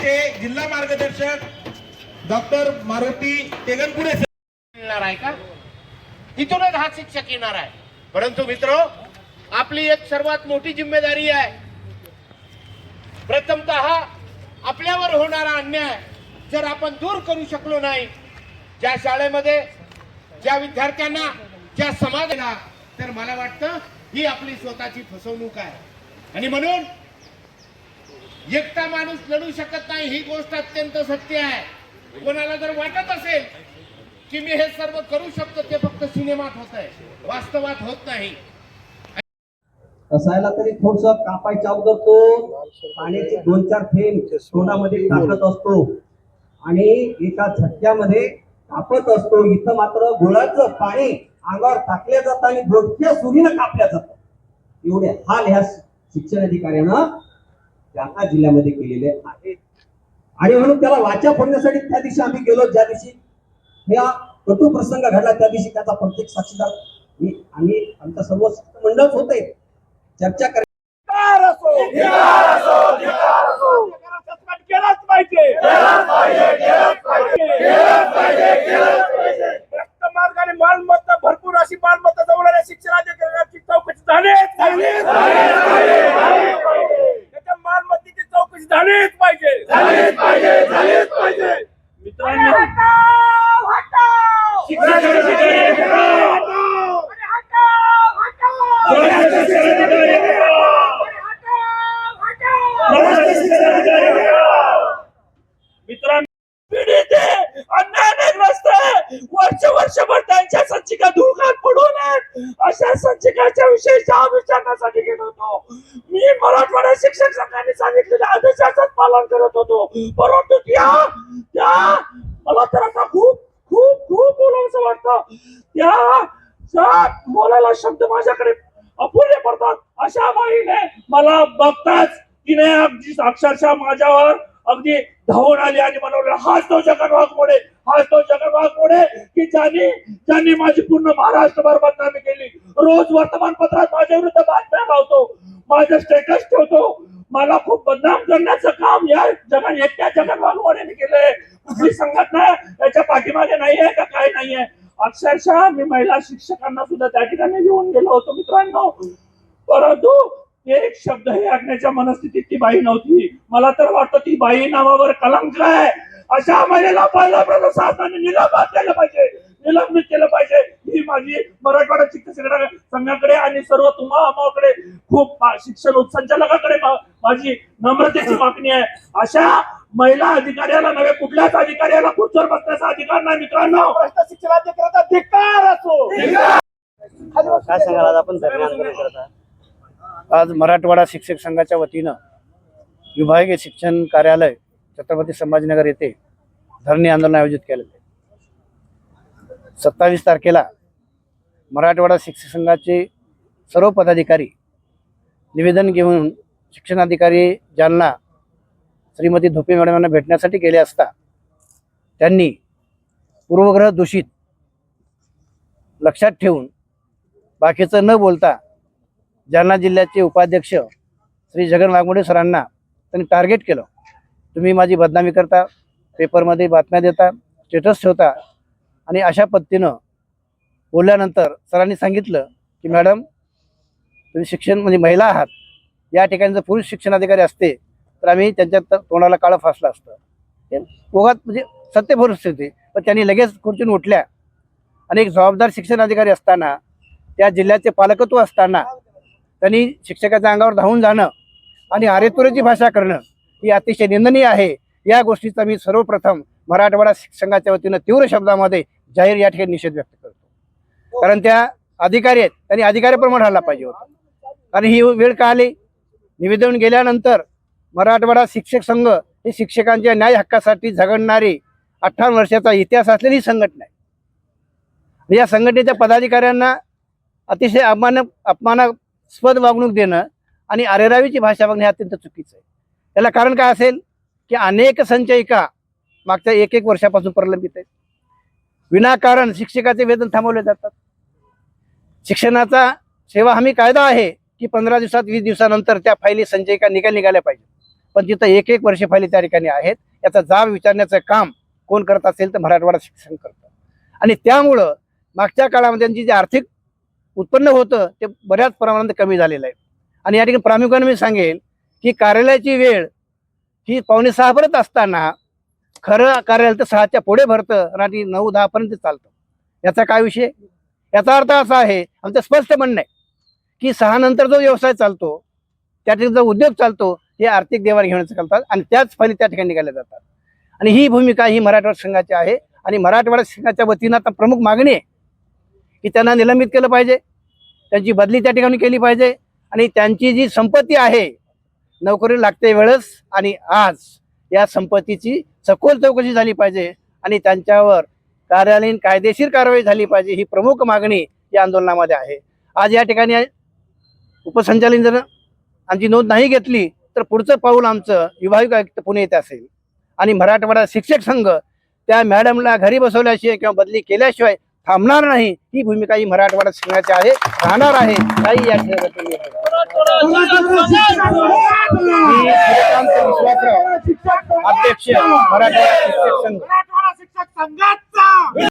जिल्ह्याचे जिल्हा मार्गदर्शक डॉक्टर मारुती तेगनपुरे येणार मिळणार आहे का? तिथूनच हा शिक्षक येणार आहे. परंतु मित्र आपली एक सर्वात मोठी जिम्मेदारी आहे. प्रथमत आपल्यावर होणारा अन्याय जर आपण दूर करू शकलो नाही ज्या शाळेमध्ये ज्या विद्यार्थ्यांना ज्या समाजाला तर मला वाटतं ही आपली स्वतःची फसवणूक आहे. आणि म्हणून एकटा माणूस लढू शकत नाही ही गोष्ट अत्यंत सत्य आहे. कोणाला जर वाटत असेल की मी हे सर्व करू शकतो ते फक्त सिनेमात होत आहे वास्तवात होत नाही. कसायला तरी थोडस कापायच्या अगोदर तो पाण्याचे दोन चार थेंब तोंडामध्ये टाकत असतो आणि एका झटक्यामध्ये कापत असतो. इथं मात्र गोळाचं पाणी अंगावर टाकल्या जातं आणि बोटक्या सुरीनं कापल्या जातं. एवढे हाल ह्या शिक्षण अधिकाऱ्यानं जालना जिल्ह्यामध्ये केलेले आहेत. आणि म्हणून त्याला वाचा फोडण्यासाठी त्या दिवशी आम्ही गेलो. ज्या दिवशी ह्या कटू प्रसंग घडला त्या दिवशी त्याचा प्रत्येक साक्षीदार मी आम्ही आमचा सर्व मंडळ मंडळच होते. चर्चा कर मालमत्ता भरपूर अशी मालमत्ता जवळ शिक्षणाधिकाऱ्याची चौकशी झालीच पाहिजे त्याच्या मालमत्तेची चौकशी झालीच पाहिजे झालीच पाहिजे झालीच पाहिजे मित्रांनो हटाव हटाव मित्रांनो पीडित आहे, अन्यायाने ग्रस्त आहे. वर्ष वर्षभर त्यांच्या संचिका धुळकात पडून आहेत अशा संचिकाच्या विषयी विचारण्यासाठी घेत होतो मी मराठवाडा शिक्षक संघाने सांगितलेल्या आदेशाचं पालन करत होतो परंतु त्या त्या मला तर आता खूप खूप खूप बोलावंसं वाटतं त्या त्या बोलायला शब्द माझ्याकडे अपुरे पडतात. अशा बाईने मला बघताच तिने अगदी अक्षरशः माझ्यावर अगदी धावून आली आणि म्हणवलं हाच तो जगन वाघमोडे हाच तो जगन वाघमोडे की ज्यांनी ज्यांनी माझी पूर्ण महाराष्ट्रभर बदनामी केली. रोज वर्तमानपत्रात माझ्या विरुद्ध बातम्या लावतो माझं स्टेटस ठेवतो. मला खूप बदनाम करण्याचं काम या जगन एकट्या जगन वाघमोडेने केलंय. कुठली संघटना याच्या पाठीमागे नाहीये का काय नाहीये? अक्षरशः मी महिला शिक्षकांना सुद्धा त्या ठिकाणी घेऊन गेलो होतो मित्रांनो. परंतु एक शब्द हे ऐकण्याच्या मनस्थितीत ती बाई नव्हती. मला तर वाटतं ती बाई नावावर कलंक आहे. अशा महिलेला पहिला शासनाने निलंबित केलं पाहिजे. निलंबित केलं पाहिजे. ही माझी मराठवाडा शिक्षक संघाकडे आणि सर्व तुम्हाकडे खूप शिक्षण उपसंचालकाकडे माझी नम्रतेची मागणी आहे. अशा महिला अधिकाऱ्याला नव्हे कुठल्याच अधिकाऱ्याला खुर्चीवर बसण्याचा अधिकार नाही मित्रांनो. शिक्षणाधिकाऱ्याचा धिक्कार असो. काय सांगाल आज आपण धरणे आंदोलन करत आहात. आज मराठवाडा शिक्षक संघाच्या वतीनं विभागीय शिक्षण कार्यालय छत्रपती संभाजीनगर येथे धरणे आंदोलन आयोजित केले सत्तावीस तारखेला मराठवाडा शिक्षक संघाचे सर्व पदाधिकारी निवेदन घेऊन शिक्षणाधिकारी जालना श्रीमती धोपे मॅडम यांना भेटण्यासाठी गेले असता त्यांनी पूर्वग्रह दूषित लक्षात ठेवून बाकीचं न बोलता जालना जिल्ह्याचे उपाध्यक्ष श्री जगन वाघमोडे सरांना त्यांनी टार्गेट केलं. तुम्ही माझी बदनामी करता पेपरमध्ये बातम्या देता स्टेटस ठेवता आणि अशा पद्धतीनं बोलल्यानंतर सरांनी सांगितलं की मॅडम तुम्ही शिक्षण म्हणजे महिला आहात या ठिकाणी जर पुरुष शिक्षणाधिकारी असते तर आम्ही त्यांच्या तोंडाला काळं फासलं असतं. हे ओघात म्हणजे सत्य परिस्थिती पण त्यांनी लगेच खुर्चून उठल्या. आणि एक जबाबदार शिक्षण अधिकारी असताना त्या जिल्ह्याचे पालकत्व असताना त्यांनी शिक्षकाच्या अंगावर धावून जाणं आणि आरेतुरेची भाषा करणं ही अतिशय निंदनीय आहे. या गोष्टीचा मी सर्वप्रथम मराठवाडा शिक्षक संघाच्या वतीनं तीव्र शब्दामध्ये जाहीर या ठिकाणी निषेध व्यक्त करतो. कारण त्या अधिकारी आहेत त्यांनी अधिकाऱ्याप्रमाणे राहिला पाहिजे होता. कारण ही वेळ का आली? निवेदन गेल्यानंतर मराठवाडा शिक्षक संघ ही शिक्षकांच्या न्याय हक्कासाठी झगडणारी अठ्ठावन्न वर्षाचा इतिहास असलेली संघटना आहे. म्हणजे या संघटनेच्या पदाधिकाऱ्यांना अतिशय अपमान अपमानास्पद वागणूक देणं आणि अरेरावीची भाषा बघणे हे अत्यंत चुकीचं आहे. याला कारण काय असेल की अनेक संचयिका मागच्या एक एक वर्षापासून प्रलंबित आहेत. विनाकारण शिक्षकाचे वेतन थांबवले जातात. शिक्षणाचा सेवा हमी कायदा आहे की पंधरा दिवसात वीस दिवसानंतर त्या फायली संचयिका निकाल निघाल्या पाहिजे पण तिथं एक एक वर्ष फायली त्या ठिकाणी आहेत. याचा जाब विचारण्याचं काम कोण करत असेल तर मराठवाडा शिक्षण करतं. आणि त्यामुळं मागच्या काळामध्ये त्यांची जे आर्थिक उत्पन्न होतं ते बऱ्याच प्रमाणात कमी झालेलं आहे. आणि या ठिकाणी प्रामुख्याने मी सांगेल की कार्यालयाची वेळ ही पावणे सहापर्यंत असताना खरं कार्यालय तर सहाच्या पुढे भरतं रात्री नऊ दहापर्यंत चालतं. याचा काय विषय? याचा अर्थ असा आहे आमचं स्पष्ट म्हणणं आहे की सहा नंतर जो व्यवसाय चालतो त्या ठिकाणी जो उद्योग चालतो हे आर्थिक देवाणघेवाणीचं करतात आणि त्याच फली त्या ठिकाणी निघाल्या जातात. आणि ही भूमिका ही मराठवाडा संघाची आहे आणि मराठवाडा संघाच्या वतीनं आता प्रमुख मागणी आहे की त्यांना निलंबित केलं पाहिजे. त्यांची बदली त्या ठिकाणी केली पाहिजे. आणि त्यांची जी संपत्ती आहे नोकरी लागते वेळेस आणि आज या संपत्तीची सखोल चौकशी झाली पाहिजे आणि त्यांच्यावर कार्यालयीन कायदेशीर कारवाई झाली पाहिजे ही प्रमुख मागणी या आंदोलनामध्ये आहे. आज या ठिकाणी उपसंचालन जर आमची नोंद नाही घेतली तर पुढचं पाऊल आमचं विभागीय आयुक्त पुणे येथे असेल. आणि मराठवाडा शिक्षक संघ त्या मॅडमला घरी बसवल्याशिवाय किंवा बदली केल्याशिवाय थांबणार नाही. ही भूमिका ही मराठवाड्यात शिवण्याची आहे. राहणार आहे. काही या अध्यक्ष मराठवाडा शिक्षक संघ.